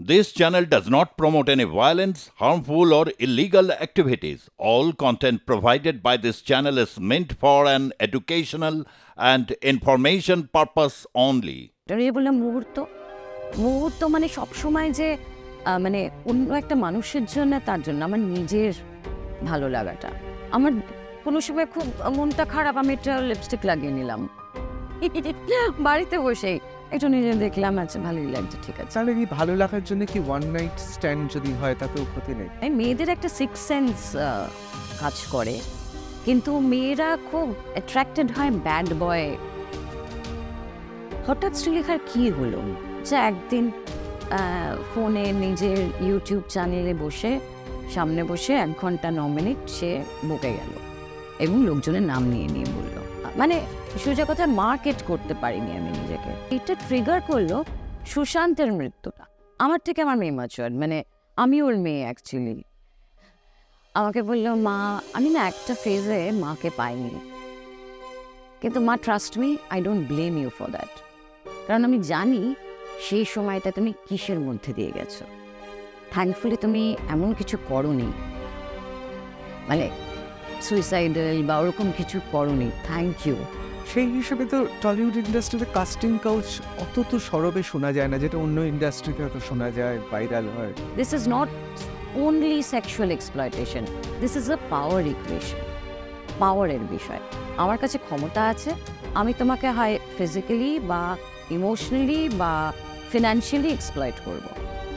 This channel does not promote any violence, harmful, or illegal activities. All content provided by this channel is meant for an educational and information purpose only. এটার ইয়ে বললাম মুহূর্ত মুহূর্ত মানে সবসময় যে আহ, মানে অন্য একটা মানুষের জন্য তার জন্য আমার নিজের ভালো লাগাটা আমার কোনো সময় খুব মনটা খারাপ আমি একটা লিপস্টিক লাগিয়ে নিলাম বাড়িতে বসেই একটু নিজে দেখলাম আচ্ছা ভালোই লাগছে ঠিক আছে। তাহলে কি ভালো লাগার জন্য কি ওয়ান নাইট স্ট্যান্ড যদি হয় তাতেও ক্ষতি নেই? এই মেয়েদের একটা সিক্স সেন্স কাজ করে। কিন্তু মেয়েরা খুব অ্যাট্রাক্টেড হয় ব্যাড বয় হঠাৎ শ্রীলেখার কি হলো? যে একদিন ফোনে নিজের ইউটিউব চ্যানেলে বসে সামনে বসে এক ঘণ্টা ন মিনিট সে বকে গেল এবং লোকজনের নাম নিয়ে নিয়ে বলল। মানে সোজা কথা মার্কেট করতে পারিনি আমি নিজেকে। এটা ট্রিগার করল সুশান্তের মৃত্যুটা। আমার থেকে আমার মেয়ে ম্যাচুয়ার মানে আমি ওর মেয়ে অ্যাকচুয়ালি আমাকে বলল, মা, আমি না একটা ফেজে মাকে পাইনি। কিন্তু মা trust me I don't blame you for that কারণ আমি জানি সেই সময়টা তুমি কিসের মধ্যে দিয়ে গেছো। থ্যাঙ্কফুলি তুমি এমন কিছু করনি। মানে সুইসাইডাল বা ওরকম কিছু করনি। থ্যাংক ইউ সেই হিসেবে তো টলিউড ইন্ডাস্ট্রিতে কাস্টিং কাউচ অত তো সরবে শোনা যায় না যেটা অন্য ইন্ডাস্ট্রিতে হয়তো শোনা যায় ভাইরাল হয়। This is not only sexual exploitation this is a power equation পাওয়ারের বিষয়। আমার কাছে ক্ষমতা আছে আমি তোমাকে হয় ফিজিক্যালি বা ইমোশনালি বা ফিনান্সিয়ালি এক্সপ্লয়েট করব।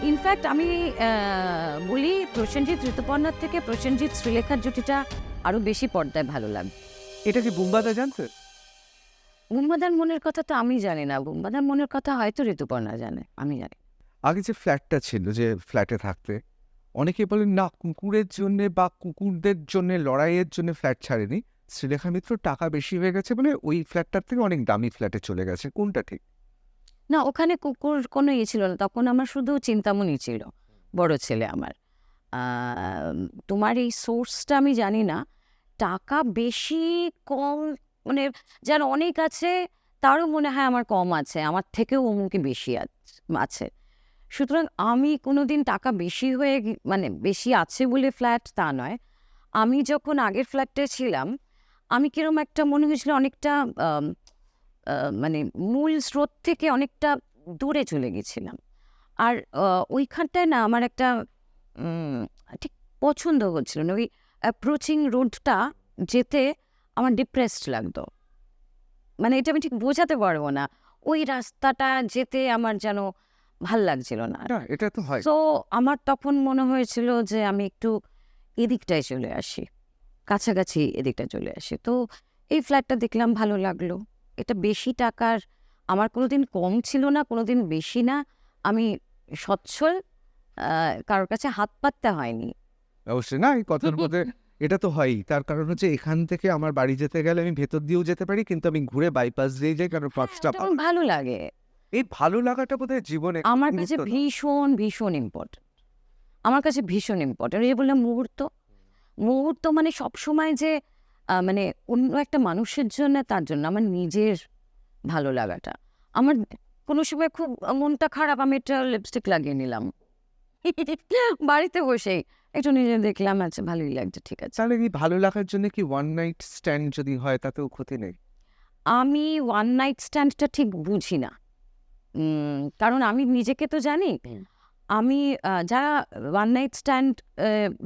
ইনফ্যাক্ট আমি বলি প্রসেনজিৎ ঋতুপর্ণার থেকে প্রসেনজিৎ শ্রীলেখার জুটিটা আরও বেশি পর্দায় ভালো লাগবে। এটা কি বুম্বাদা জানতে? বুম্বাদার মনের কথা তো আমি জানি না। বুম্বাদার মনের কথা হয়তো ঋতুপর্ণা জানে আমি জানি। আগে যে ফ্ল্যাটটা ছিল যে ফ্ল্যাটে থাকতে অনেকে বলেন না কুকুরের জন্য বা কুকুরদের জন্য লড়াইয়ের জন্য ফ্ল্যাট ছাড়েনি। শ্রীলেখা মিত্র টাকা বেশি হয়ে গেছে বলে ওই ফ্ল্যাটটার থেকে অনেক দামি ফ্ল্যাটে চলে গেছে। কোনটা ঠিক? না ওখানে কুকুর কোনো ইয়ে ছিল না। তখন আমার শুধু চিন্তামণি ছিল বড় ছেলে আমার। তোমার এই সোর্সটা আমি জানি না। টাকা বেশি কম মানে যার অনেক আছে, তারও মনে হয় আমার কম আছে, আমার থেকেও অমুকে বেশি আছ- সুতরাং আমি কোনোদিন টাকা বেশি হয়ে মানে বেশি আছে বলে ফ্ল্যাট তা নয়। আমি যখন আগের ফ্ল্যাটে ছিলাম, আমি কিরম একটা মনে হয়েছিল অনেকটা মানে মূল স্রোত থেকে অনেকটা দূরে চলে গেছিলাম। আর ওইখানটায় না আমার একটা ঠিক পছন্দ হচ্ছিল না। ওই অ্যাপ্রোচিং রোডটা যেতে আমার ডিপ্রেসড লাগতো। মানে এটা আমি ঠিক বোঝাতে পারব না। ওই রাস্তাটা যেতে আমার যেন ভালো লাগছিল না। এটা তো হয়। তো আমার তখন মনে হয়েছিল যে আমি একটু এদিকটায় চলে আসি। কাছাকাছি এদিকটা চলে আসি। তো এই ফ্ল্যাটটা দেখলাম ভালো লাগল। এটা বেশি টাকার আমার কোনোদিন কম ছিল না কোনোদিন বেশি না। আমি সচ্ছল কারোর কাছে হাত পাততে হয়নি। অবশ্যই। না এই কথার মধ্যে এটা তো হয়ই। তার কারণ হচ্ছে এখান থেকে আমার বাড়ি যেতে গেলে আমি ভেতর দিয়েও যেতে পারি কিন্তু আমি ঘুরে বাইপাস দিয়ে যাই কারণ পাঁচটা এটা ভালো লাগে। এই ভালো লাগাটা বোধহয় জীবনে আমার কাছে ভীষণ ভীষণ ইম্পর্টেন্ট আমার কাছে ভীষণ ইম্পর্টেন্ট এই বললাম মুহূর্ত মুহূর্ত মানে সবসময় যে মানে অন্য একটা মানুষের জন্য তার জন্য আমার নিজের ভালো লাগাটা। আমার কোনো সময় খুব মনটা খারাপ আমি একটা লিপস্টিক লাগিয়ে নিলাম। বাড়িতে বসেই। একটু নিজে দেখলাম আচ্ছা ভালোই লাগছে ঠিক আছে। তাহলে কি ভালো লাগার জন্য কি ওয়ান নাইট স্ট্যান্ড যদি হয় তাতেও ক্ষতি নেই? আমি ওয়ান নাইট স্ট্যান্ডটা ঠিক বুঝি না। কারণ আমি নিজেকে তো জানি আমি যারা ওয়ান নাইট স্ট্যান্ড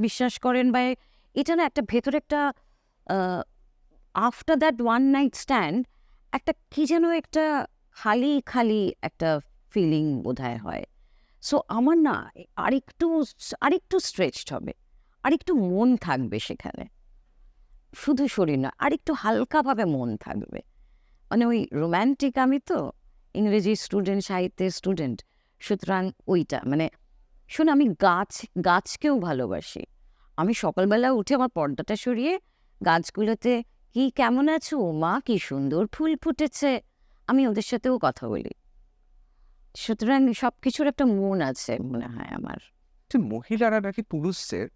বিশ্বাস করেন বা এটা না একটা ভেতরে একটা after that one night stand একটা কি যেন একটা খালি খালি একটা ফিলিং বোধ হয়। সো আমার না আরেকটু আরেকটু স্ট্রেচড হবে। আরেকটু মন থাকবে সেখানে। শুধু শরীর না আরেকটু হালকাভাবে মন থাকবে। মানে ওই রোম্যান্টিক আমি তো, ইংরেজি স্টুডেন্ট সাহিত্যের স্টুডেন্ট সুতরাং ওইটা মানে শোন, আমি গাছ, গাছকেও ভালোবাসি। আমি সকালবেলা উঠে আমার পর্দাটা সরিয়ে গাছগুলোতে, কি কেমন আছো মা? কি সুন্দর ফুল ফুটেছে। আমি ওদের সাথেও কথা বলি। সুতরাং সব কিছুর একটা মন আছে মনে হয় আমার। যে মহিলারা নাকি পুরুষদের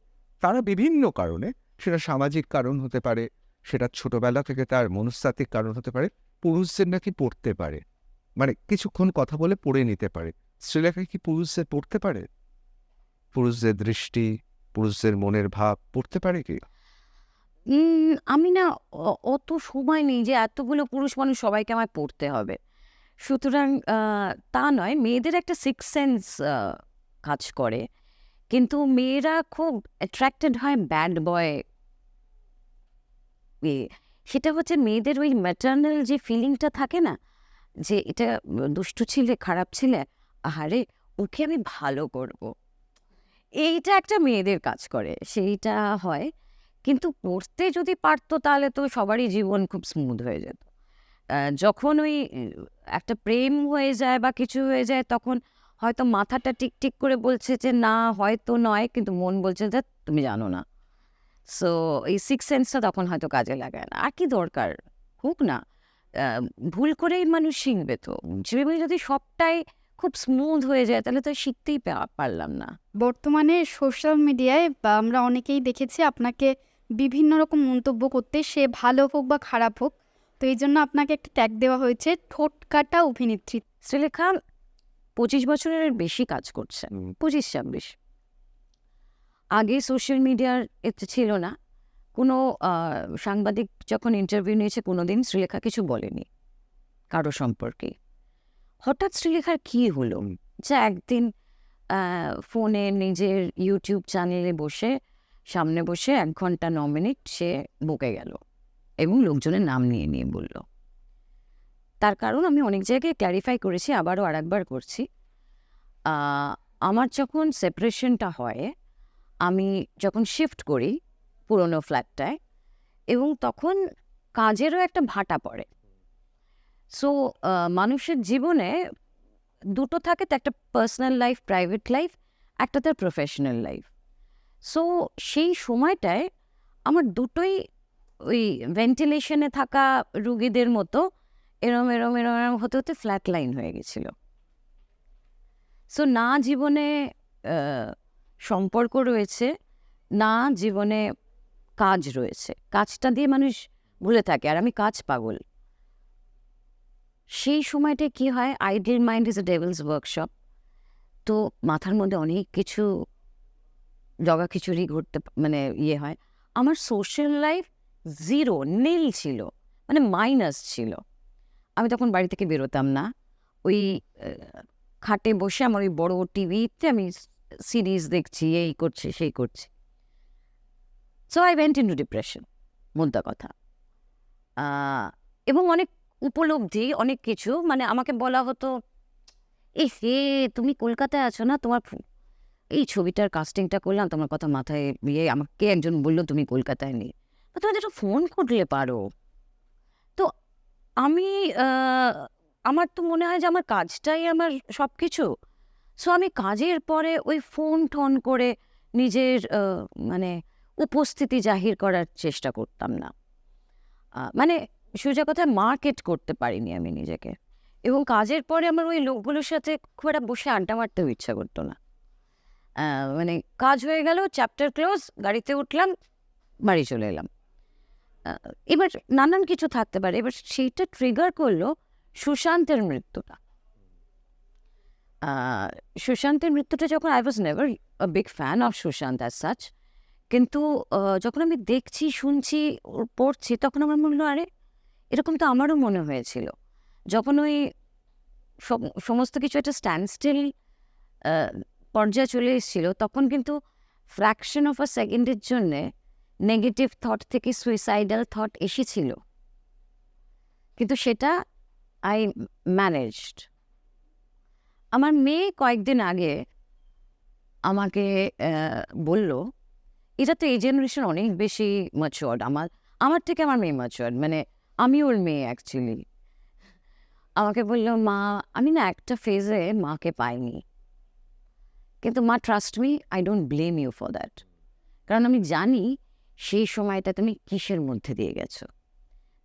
তারা বিভিন্ন কারণে সেটা সামাজিক কারণ হতে পারে সেটা ছোটবেলা থেকে তার মনস্তাত্ত্বিক কারণ হতে পারে পুরুষদের নাকি পড়তে পারে। মানে কিছুক্ষণ কথা বলে পড়ে নিতে পারে। শ্রীলেখা কি পুরুষদের পড়তে পারে? পুরুষদের দৃষ্টি পুরুষদের মনের ভাব পড়তে পারে কি? আমি না অত সময় নেই যে এতগুলো পুরুষ মানুষ সবাইকে আমায় পড়তে হবে। সুতরাং তা নয়, মেয়েদের একটা সিক্স সেন্স কাজ করে। কিন্তু মেয়েরা খুব অ্যাট্রাক্টেড হয় ব্যাড বয় সেটা হচ্ছে মেয়েদের ওই ম্যাটার্নাল যে ফিলিংটা থাকে না, যে এটা দুষ্টু ছিলে, খারাপ ছিলে, আহারে, ওকে আমি ভালো করব। এইটা একটা মেয়েদের কাজ করে, সেইটা হয়। কিন্তু পড়তে যদি পারতো তাহলে তো সবারই জীবন খুব স্মুথ হয়ে যেত। যখন ওই একটা প্রেম হয়ে যায় বা কিছু হয়ে যায়, তখন হয়তো মাথাটা টিকটিক করে বলছে যে, না, হয়তো নয়। কিন্তু মন বলছে যে, তুমি জানো না। সো এই সিক্স সেন্সটা তখন হয়তো কাজে লাগায় না। আর কি দরকার? হোক না। ভুল করেই মানুষ শিখবে তো। জীবনে যদি সবটাই খুব স্মুথ হয়ে যায়, তাহলে তো শিখতেই পারলাম না। বর্তমানে সোশ্যাল মিডিয়ায় বা আমরা অনেকেই দেখেছি আপনাকে বিভিন্ন রকম মন্তব্য করতে, সে ভালো হোক বা খারাপ হোক তো এই জন্য আপনাকে একটা ট্যাগ দেওয়া হয়েছে ঠোঁট কাটা অভিনেত্রী। শ্রীলেখা পঁচিশ বছরের বেশি কাজ করছে। পঁচিশ ছাব্বিশ। আগে সোশ্যাল মিডিয়ার এতে ছিল না। কোনো আহ, সাংবাদিক যখন ইন্টারভিউ নিয়েছে কোনো দিন শ্রীলেখা কিছু বলেনি কারও সম্পর্কে। হঠাৎ শ্রীলেখার কি হলো। যে একদিন আহ, ফোনে নিজের ইউটিউব চ্যানেলে বসে সামনে বসে এক ঘণ্টা ন মিনিট সে বকে গেল। এবং লোকজনের নাম নিয়ে নিয়ে বলল। তার কারণ আমি অনেক জায়গায় ক্ল্যারিফাই করেছি আবারও আরেকবার করছি। আহ, আমার যখন সেপারেশনটা হয় আমি যখন শিফট করি পুরনো ফ্ল্যাটটায় এবং তখন কাজেরও একটা ভাটা পড়ে। সো মানুষের জীবনে দুটো থাকে তো একটা পার্সোনাল লাইফ প্রাইভেট লাইফ একটা তার প্রফেশনাল লাইফ সো সেই সময়টায় আমার দুটোই ওই ভেন্টিলেশনে থাকা রুগীদের মতো এরম এরম এরম এরম হতে হতে ফ্ল্যাট লাইন হয়ে গেছিল। সো না জীবনে সম্পর্ক রয়েছে, না জীবনে কাজ রয়েছে। কাজটা দিয়ে মানুষ ভুলে থাকে, আর আমি কাজ পাগল। সেই সময়টায় কি হয় ideal mind is a devil's workshop তো মাথার মধ্যে অনেক কিছু জগা খিচুড়ি ঘুরতে মানে ইয়ে হয়। আমার সোশ্যাল লাইফ জিরো নীল ছিল মানে মাইনাস ছিল। আমি তখন বাড়ি থেকে বেরোতাম না। ওই খাটে বসে আমার ওই বড় টিভিতে আমি সিরিজ দেখছি, এই করছি, সেই করছি। So I went in to depression মোদ্দা কথা। এবং অনেক উপলব্ধি, অনেক কিছু মানে আমাকে বলা হতো এই হে তুমি কলকাতায় আছো না? তোমার এই ছবিটার কাস্টিংটা করলাম, তোমার কথা মাথায় ইয়ে আমাকে একজন বলল, তুমি কলকাতায় নেই। তা তুমি একটা ফোন করলে পারো। তো আমি আমার তো মনে হয় যে আমার কাজটাই আমার সব কিছু সো আমি কাজের পরে ওই ফোন টোন করে নিজের মানে উপস্থিতি জাহির করার চেষ্টা করতাম না। মানে সোজা কথা মার্কেট করতে পারিনি আমি নিজেকে। এবং কাজের পরে আমার ওই লোকগুলোর সাথে খুব একটা বসে আড্ডা মারতেও ইচ্ছা করতো না। মানে কাজ হয়ে গেল চ্যাপ্টার ক্লোজ গাড়িতে উঠলাম, বাড়ি চলে এলাম। এবার নানান কিছু থাকতে পারে। এবার সেইটা ট্রিগার করল সুশান্তের মৃত্যুটা। সুশান্তের মৃত্যুটা যখন I was never big fan of Sushant as such কিন্তু যখন আমি দেখছি, শুনছি ওর পড়ছি, তখন আমার মনে হলো, আরে, এরকম তো আমারও মনে হয়েছিল। যখন ওই সমস্ত কিছু একটা স্ট্যান্ড স্টিল পর্যায়ে চলে এসেছিল, তখন কিন্তু ফ্র্যাকশন অফ আ সেকেন্ডের জন্যে নেগেটিভ থট থেকে সুইসাইডাল থট এসেছিল। কিন্তু সেটা আই ম্যানেজড আমার মেয়ে কয়েকদিন আগে আমাকে বলল, এটা তো এই জেনারেশন অনেক বেশি ম্যাচিওর্ড আমার আমার থেকে আমার মেয়ে ম্যাচিওর্ড মানে আমি ওর মেয়ে অ্যাকচুয়ালি আমাকে বলল, মা, আমি না একটা ফেজে মাকে পাইনি। কিন্তু মা trust me I don't blame you for that কারণ আমি জানি সেই সময়টা তুমি কিসের মধ্যে দিয়ে গেছো?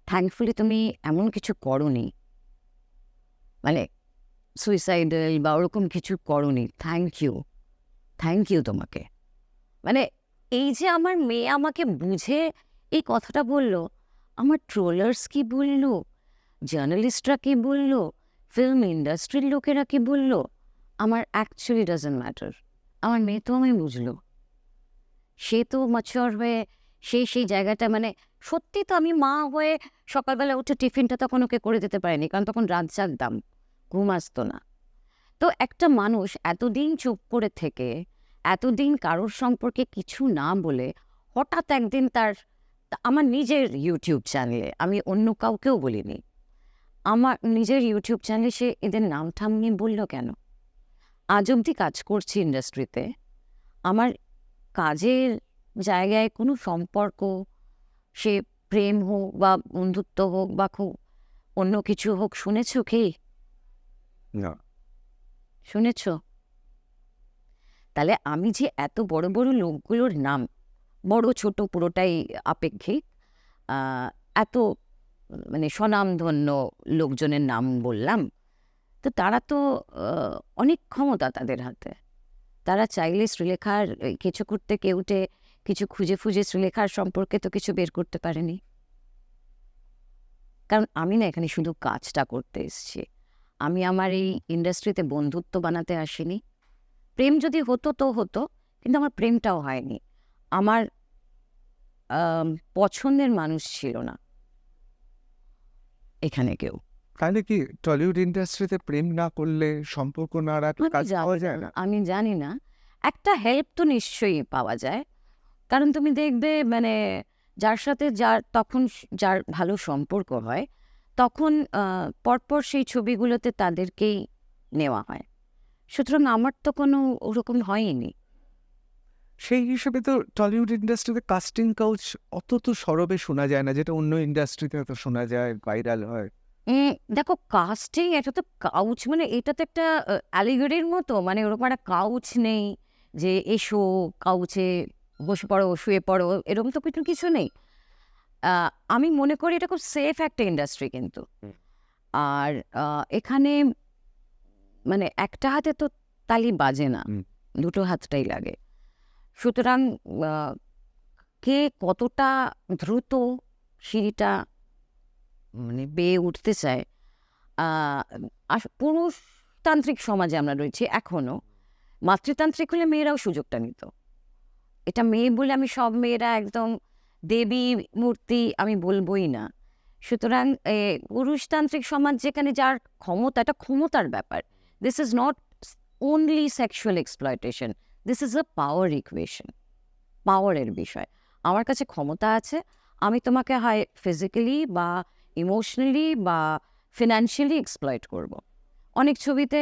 থ্যাঙ্কফুলি তুমি এমন কিছু করনি। মানে সুইসাইডাল বা ওরকম কিছু করনি। থ্যাংক ইউ থ্যাংক ইউ তোমাকে। মানে এই যে আমার মেয়ে আমাকে বুঝে এই কথাটা বলল, আমার ট্রোলার্স কি বলল জার্নালিস্টরা কি বলল ফিল্ম ইন্ডাস্ট্রির লোকেরা কি বলল, আমার অ্যাকচুয়ালি ডাজেন্ট ম্যাটার আমার মেয়ে তো আমি বুঝলো। সে তো ম্যাচিওর হয়ে সে সেই জায়গাটা মানে সত্যি তো আমি মা হয়ে সকালবেলা উঠে টিফিনটা তখন ওকে করে দিতে পারিনি, কারণ তখন রাত জাগতাম, ঘুম আসতো না। তো একটা মানুষ এতদিন চুপ করে থেকে, এতদিন কারোর সম্পর্কে কিছু না বলে হঠাৎ একদিন তার, আমার নিজের ইউটিউব চ্যানেলে আমি অন্য কাউকেও বলিনি, আমার নিজের ইউটিউব চ্যানেলে সে এদের নাম ঠাম নিয়ে বলল কেন? আজ অবধি কাজ করছি ইন্ডাস্ট্রিতে আমার কাজের জায়গায় কোনো সম্পর্ক সে প্রেম হোক বা বন্ধুত্ব হোক বা খুব অন্য কিছু হোক শুনেছো কি? না। শুনেছ? তাহলে আমি যে এত বড় বড় লোকগুলোর নাম বড় ছোট পুরোটাই আপেক্ষিক এত মানে স্বনামধন্য লোকজনের নাম বললাম তো তারা তো অনেক ক্ষমতা তাদের হাতে। তারা চাইলে শ্রীলেখার কিছু করতে কেউটে কিছু খুঁজে খুঁজে শ্রীলেখার সম্পর্কে তো কিছু বের করতে পারেনি। কারণ আমি না এখানে শুধু কাজটা করতে এসেছি। আমি আমার এই ইন্ডাস্ট্রিতে বন্ধুত্ব বানাতে আসিনি। প্রেম যদি হতো তো হতো কিন্তু আমার প্রেমটাও হয়নি। আমার পছন্দের মানুষ ছিল না। এখানে কেউ। তাহলে কি টলিউড ইন্ডাস্ট্রিতে প্রেম না করলে সম্পর্ক না রাখলে আমি কাজ পাওয়া যায় না? আমি জানি না। একটা হেল্প তো নিশ্চয়ই পাওয়া যায়। কারণ তুমি দেখবে মানে যার সাথে যার তখন যার ভালো সম্পর্ক হয় তখন পরপর সেই ছবিগুলোতে তাদেরকেই নেওয়া হয়। সুতরাং আমার তো কোনো ওরকম হয়নি। সেই হিসেবে তো টলিউড ইন্ডাস্ট্রিতে কাস্টিং কাউচ অত তো সরবে শোনা যায় না যেটা অন্য ইন্ডাস্ট্রিতে তো শোনা যায় ভাইরাল হয়। দেখো কাস্টিং এটা তো কাউচ মানে এটা তো একটা অ্যালিগেরির মতো মানে ওরকম একটা কাউচ নেই যে এসো কাউচে বসে পড়ো শুয়ে পড়ো এরকম তো কিছু কিছু নেই। আমি মনে করি এটা খুব সেফ একটা ইন্ডাস্ট্রি কিন্তু। আর এখানে মানে একটা হাতে তো তালি বাজে না দুটো হাতটাই লাগে। সুতরাং কে কতটা দ্রুত সিঁড়িটা মানে বেয়ে উঠতে চায় পুরুষতান্ত্রিক সমাজে আমরা রয়েছি এখনও মাতৃতান্ত্রিক হলে মেয়েরাও সুযোগটা নিত। এটা মেয়ে বলে আমি সব মেয়েরা একদম দেবী মূর্তি আমি বলবই না। সুতরাং পুরুষতান্ত্রিক সমাজ যেখানে যার ক্ষমতা, এটা ক্ষমতার ব্যাপার। This is not only sexual exploitation this is a power equation পাওয়ারের বিষয়। আমার কাছে ক্ষমতা আছে, আমি তোমাকে হয় ফিজিক্যালি বা ইমোশনালি বা ফিনান্সিয়ালি এক্সপ্লয়েট করব। অনেক ছবিতে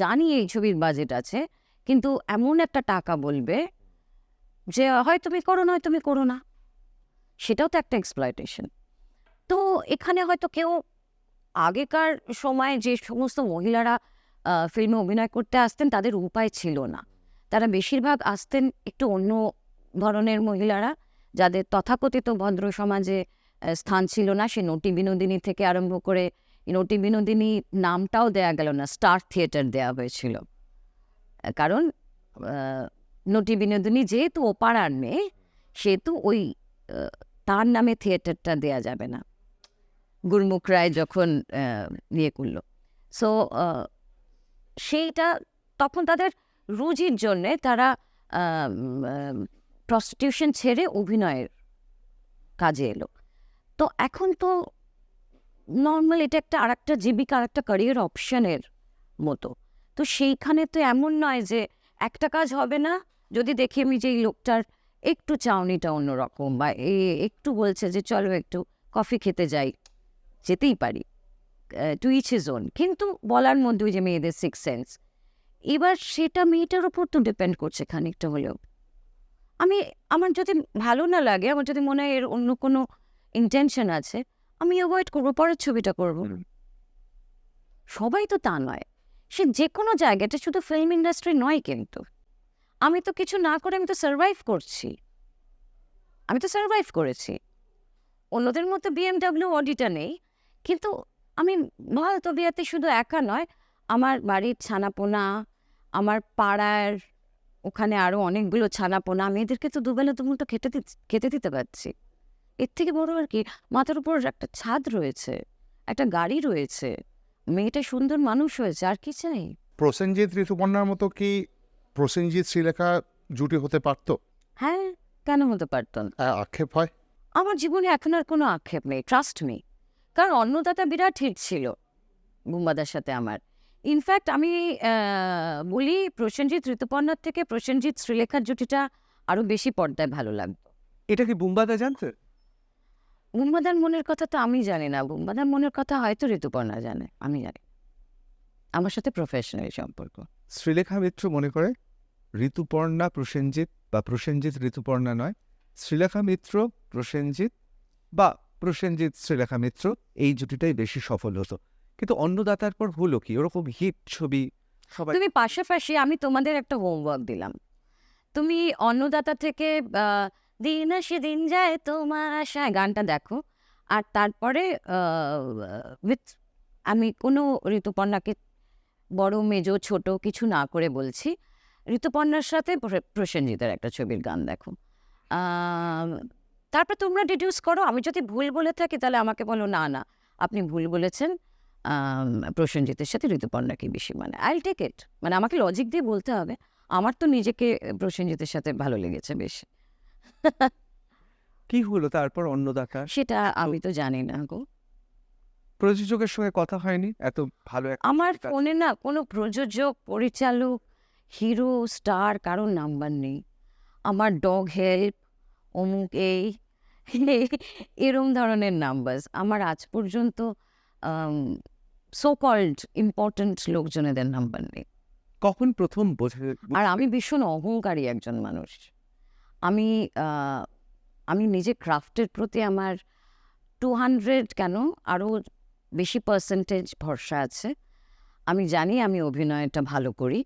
জানি এই ছবির বাজেট আছে, কিন্তু এমন একটা টাকা বলবে যে, হয় তুমি করো, নয় তুমি করো না। সেটাও তো একটা এক্সপ্লয়টেশন তো এখানে হয়তো কেউ আগেকার সময় যে সমস্ত মহিলারা ফিল্মে অভিনয় করতে আসতেন, তাদের উপায় ছিল না। তারা বেশিরভাগ আসতেন একটু অন্য ধরনের মহিলারা, যাদের তথাকথিত ভদ্র সমাজে স্থান ছিল না। সে নটি বিনোদিনী থেকে আরম্ভ করে নটি বিনোদিনী নামটাও দেয়া গেল না, স্টার থিয়েটার দেয়া হয়েছিল। কারণ নটি বিনোদিনী যেহেতু ও পাড়ার মেয়ে, সেহেতু ওই তার নামে থিয়েটারটা দেয়া যাবে না। গুরমুখ রায় যখন ইয়ে করল। সো সেইটা তখন তাদের রুজির জন্যে তারা প্রস্টিটিউশন ছেড়ে অভিনয়ের কাজে এলো। তো এখন তো নর্মাল এটা একটা আর একটা জীবিকা আর একটা ক্যারিয়ার অপশনের মতো। তো সেইখানে তো এমন নয় যে একটা কাজ হবে না যদি দেখি আমি যে এই লোকটার একটু চাউনিটা অন্যরকম বা এ একটু বলছে যে চলো একটু কফি খেতে যাই। যেতেই পারি। টু ইচ জোন কিন্তু বলার মধ্যে যে মেয়েদের সিক্স সেন্স এবার সেটা মেয়েটার ওপর তো ডিপেন্ড করছে খানিকটা হলেও। আমি আমার যদি ভালো না লাগে আমার যদি মনে হয় এর অন্য কোনো ইন্টেনশন আছে আমি অ্যাভয়েড করব পরের ছবিটা করব। সবাই তো তা নয়। সে যে কোনো জায়গাটা শুধু ফিল্ম ইন্ডাস্ট্রি নয় কিন্তু। আমি তো কিছু না করে আমি তো সার্ভাইভ করছি। আমি তো সার্ভাইভ করেছি। অন্যদের মতো বিএমডাব্লিউ অডিটা নেই। কিন্তু আমি ভারত বিয়াতে শুধু একা নয়, আমার বাড়ির ছানাপোনা, আমার পাড়ার ওখানে আরও অনেকগুলো ছানাপোনা, আমি এদেরকে তো দুবেলা দুমুটো খেতে খেতে দিতে পারছি। এর থেকে বড় আর কি, মাথার উপর একটা ছাদ রয়েছে, একটা গাড়ি রয়েছে। মেয়েটা সুন্দর মানুষ হয়েছে, আর কি চাই প্রসেনজিৎ ঋতুপর্ণার মতো কি প্রসেনজিৎ শ্রীলেখা জুটি হতে পারত? হ্যাঁ কেন হতে পারত আক্ষেপ হয়। আমার জীবনে এখন আর কোনো আক্ষেপ নেই ট্রাস্ট মি কারণ অন্নদাতা বিরাট হিট ছিল বুম্বাদার সাথে আমার। ইনফ্যাক্ট আমি বলি প্রসেনজিৎ ঋতুপর্ণার থেকে প্রসেনজিৎ শ্রীলেখার জুটিটা আরও বেশি পর্দায় ভালো লাগতো। এটা কি বুম্বাদা জানতে? বুম্বাদার মনের কথা তো আমি জানি না। বুম্বাদার মনের কথা হয়তো ঋতুপর্ণা জানে আমি জানি। আমার সাথে প্রফেশনাল সম্পর্ক। শ্রীলেখা মিত্র মনে করে ঋতুপর্ণা প্রসেনজিৎ বা প্রসেনজিৎ ঋতুপর্ণা নয়, শ্রীলেখা মিত্র, প্রসেনজিৎ বা প্রসেনজিৎ শ্রীলেখা মিত্র, এই জুটিটাই বেশি সফল হতো। কিন্তু অন্নদাতার পর হলো কি? ওরকম হিট ছবি সবাই তুমি পাশাপাশি আমি তোমাদের একটা হোমওয়ার্ক দিলাম। তুমি অন্নদাতা থেকে দিন আসে দিন যায় তোমার আশায় গানটা দেখো, আর তারপরে উইথ আমি কোনো ঋতুপর্ণাকে বড়, মেজো, ছোট কিছু না করে বলছি। ঋতুপর্ণার সাথে প্র- প্রসেনজিতের একটা ছবির গান দেখো। তারপর তোমরা ডিডিউস করো আমি যদি ভুল বলে থাকি তাহলে আমাকে বলো না না আপনি ভুল বলেছেন। প্রসেনজিতের সাথে ঋতুপর্ণাকে বেশি মানে। আইল টেক ইট মানে আমাকে লজিক দিয়ে বলতে হবে। আমার তো নিজেকে প্রসেনজিতের সাথে ভালো লেগেছে বেশ। কি হলো তারপর অন্নদাতা সেটা আমি তো জানি না গো। প্রযোজকের সঙ্গে কথা হয়নি? এত ভালো আমার ফোনে না কোনো প্রযোজক পরিচালক হিরো স্টার কারোর নাম্বার নেই। আমার ডগ হেল্প অমুক এই এরম ধরনের নাম্বার আমার আজ পর্যন্ত সো কল্ড ইম্পর্ট্যান্ট লোকজনেদের নাম্বার নেই। কখন প্রথম বোঝে আর আমি ভীষণ অহংকারী একজন মানুষ। আমি আমি নিজে ক্রাফটের প্রতি আমার টু হান্ড্রেড কেন? আরও বেশি পার্সেন্টেজ ভরসা আছে। আমি জানি আমি অভিনয়টা ভালো করি।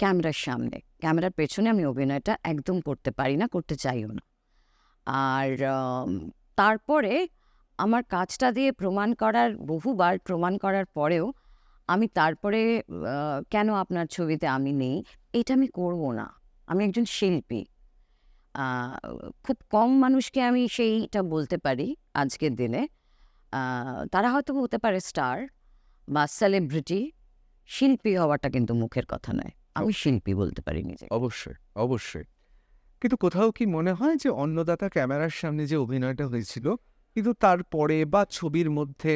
ক্যামেরার সামনে। ক্যামেরার পেছনে আমি অভিনয়টা একদম করতে পারি না, করতে চাইও না। আর তারপরে আমার কাজটা দিয়ে প্রমাণ করার, বহুবার প্রমাণ করার পরেও আমি তারপরে কেন আপনার ছবিতে আমি নেই, এটা আমি করব না। আমি একজন শিল্পী। খুব কম মানুষকে আমি সেইটা বলতে পারি আজকের দিনে। তারা হয়তো হতে পারে স্টার বা সেলিব্রিটি, শিল্পী হওয়াটা কিন্তু মুখের কথা নয়। আমি শিল্পী বলতে পারি নিজে অবশ্যই অবশ্যই। কিন্তু কোথাও কি মনে হয় যে অন্নদাতা ক্যামেরার সামনে যে অভিনয়টা হয়েছিল কিন্তু তারপরে বা ছবির মধ্যে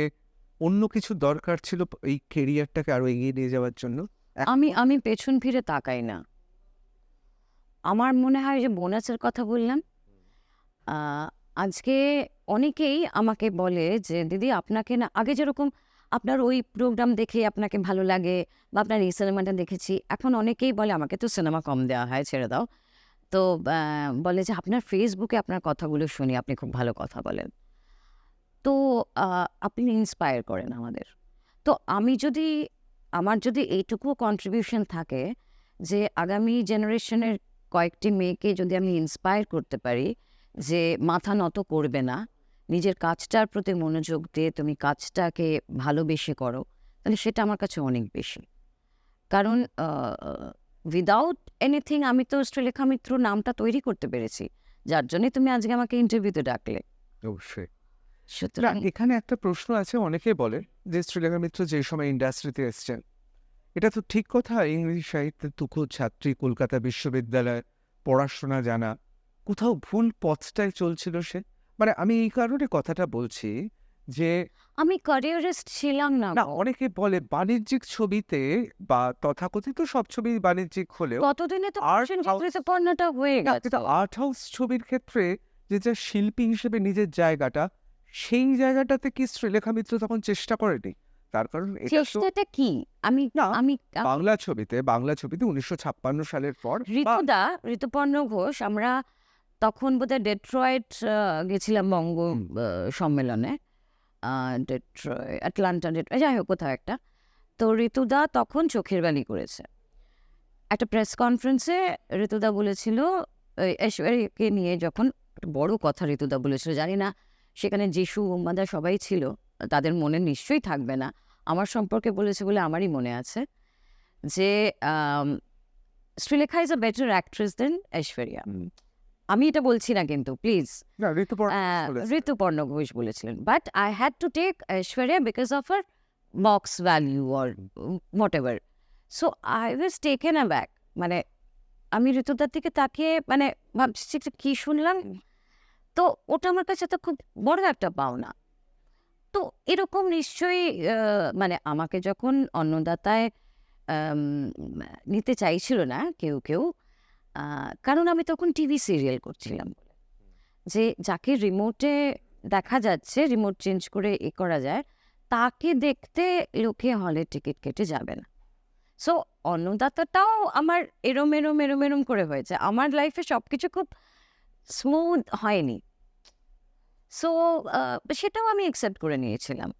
অন্য কিছু দরকার ছিল এই কেরিয়ারটাকে আরও এগিয়ে নিয়ে যাওয়ার জন্য? আমি আমি পেছন ফিরে তাকাই না। আমার মনে হয় যে বোনাসের কথা বললাম। আজকে অনেকেই আমাকে বলে যে দিদি আপনাকে না আগে যেরকম আপনার ওই প্রোগ্রাম দেখে আপনাকে ভালো লাগে বা আপনার এই সিনেমাটা দেখেছি। এখন অনেকেই বলে, আমাকে তো সিনেমা কম দেওয়া হয়, ছেড়ে দাও। তো বলে যে, আপনার ফেসবুকে আপনার কথাগুলো শুনি, আপনি খুব ভালো কথা বলেন। তো আপনি ইন্সপায়ার করেন আমাদের। তো আমি যদি, আমার যদি এইটুকুও কন্ট্রিবিউশন থাকে যে, আগামী জেনারেশনের কয়েকটি মেয়েকে যদি আমি ইন্সপায়ার করতে পারি যে, মাথা নত করবে না নিজের কাজটার প্রতি মনোযোগ দিয়ে তুমি কাজটাকে ভালোবেসে করো তাহলে সেটা আমার কাছে অনেক বেশি। কারণ উইদাউট এনিথিং আমি তো শ্রীলেখা মিত্র নামটা তৈরি করতে পেরেছি যার জন্যে তুমি আজকে আমাকে ইন্টারভিউতে ডাকলে। অবশ্যই। সুতরাং এখানে একটা প্রশ্ন আছে অনেকে বলে যে শ্রীলেখা মিত্র যে সময় ইন্ডাস্ট্রিতে এসছেন এটা তো ঠিক কথা ইংরেজি সাহিত্যের তুখো ছাত্রী কলকাতা বিশ্ববিদ্যালয়ে পড়াশোনা জানা কোথাও ভুল পথটাই চলছিল সে? মানে আমি এই কারণে কথাটা বলছি যে আমি ক্যারিয়ারিস্ট ছিলাম না না অনেকে বলে বাণিজ্যিক ছবিতে বা তথাকথিত সব ছবি বাণিজ্যিক হলেও ততদিনে তো ঋতুপর্ণাটা হয়ে গেছে। আর্ট হাউস ছবির ক্ষেত্রে যে যে শিল্পী হিসেবে নিজের জায়গাটা সেই জায়গাটাতে কি শ্রীলেখা মিত্র তখন চেষ্টা করেনি? তার কারণ এটা চেষ্টাটা কি? আমি আমি বাংলা ছবিতে বাংলা ছবিতে উনিশশো ছাপ্পান্ন সালের পর ঋতুদা ঋতুপর্ণ ঘোষ আমরা তখন বোধহয় ডেট্রয়েট গেছিলাম বঙ্গ সম্মেলনে। ডেট্রয় অ্যাটলান্টা ডেট্রয় যাই হোক কোথাও একটা। তো ঋতুদা তখন চোখের বালি করেছে। একটা প্রেস কনফারেন্সে ঋতুদা বলেছিল ঐশ্বরীকে নিয়ে যখন বড় কথা ঋতুদা বলেছিল জানি না সেখানে যিশু উম্মাদা সবাই ছিল তাদের মনে নিশ্চয়ই থাকবে না। আমার সম্পর্কে বলেছে বলে আমারই মনে আছে যে Sreelekha is a better actress than Aishwarya. আমি এটা বলছি না কিন্তু প্লিজ ঋতুপর্ণা ঘোষ বলেছিলেন। But I had to take Aishwarya because of her box value or whatever so I was taken aback মানে আমি ঋতুদার দিকে তাকিয়ে মানে ভাবছি কী শুনলাম? তো ওটা আমার কাছে তো খুব বড় একটা পাওনা। তো এরকম নিশ্চয়ই মানে আমাকে যখন অন্নদাতায় নিতে চাইছিল না কেউ কেউ কারণ আমি তখন টিভি সিরিয়াল করছিলাম। যে যাকে রিমোটে দেখা যাচ্ছে রিমোট চেঞ্জ করে এ করা যায় তাকে দেখতে লোকে হলে টিকিট কেটে যাবে না। সো অন্নদাতাটাও আমার এরম এরম এরম এরম করে হয়েছে। আমার লাইফে সব কিছু খুব স্মুথ হয়নি। সো সেটাও আমি অ্যাকসেপ্ট করে নিয়েছিলাম।